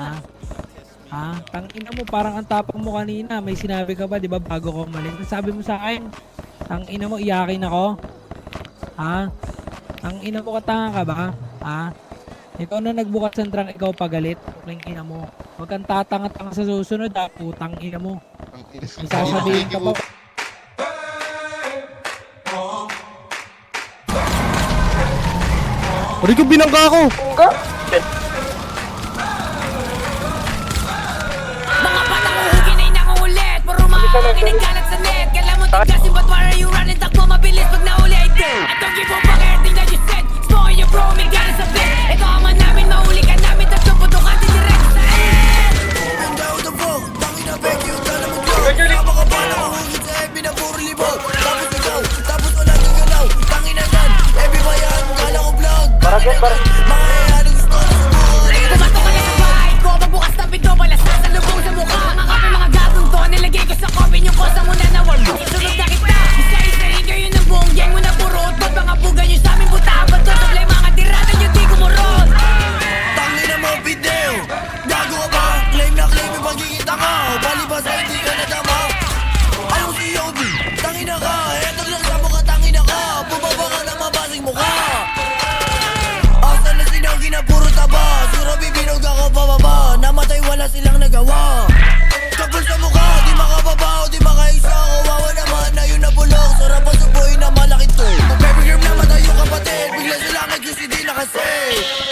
Ha? Ha? Tangina mo, parang ang tapang mo kanina. May sinabi ka ba, di ba, bago ko umalis? Ang Sabi mo sa akin, tangina mo, iyakin ako. Ha? Tangina mo, katanga ka ba? Ha? Ikaw na nagbukas ng trunk, ikaw pagalit. Tangina mo. Huwag kang tatanga-tanga sa susunod, ha? Putang ina mo. Ang ina. May sasabihin ka pa. Rico, binangga ako! Mga Puro mga kinagalat sa net. Kala mo tigasin but why are you running? Takbo mabilis pag nahuli ay dead. I don't give a fuck everything that you said. Smoking your bro, may galit sa bed. Ito aman namin, mahuli ka namin. Tapos putukan din direct sa head. Pumatok ka na sa bahay ko. Pagbukas ng pinto Pala sasalubong sa pagiging tanga Palibas ay hindi ka nadama. Anong si Yogi? Tangina ka. Eto nagsamo ka tangina ka. Bumaba ka ng mabasing mukha. Asan na sinagi na puro taba? Sura bibinog ako pababa Namatay wala silang nagawa. Kapal sa mukha Di makababa o di makaisa Kawawa naman na yun na bulok. Sarap ang subuhin na malaki to. Pag baby girl namatay yung kapatid Bigla silang nag-QCD na kasi.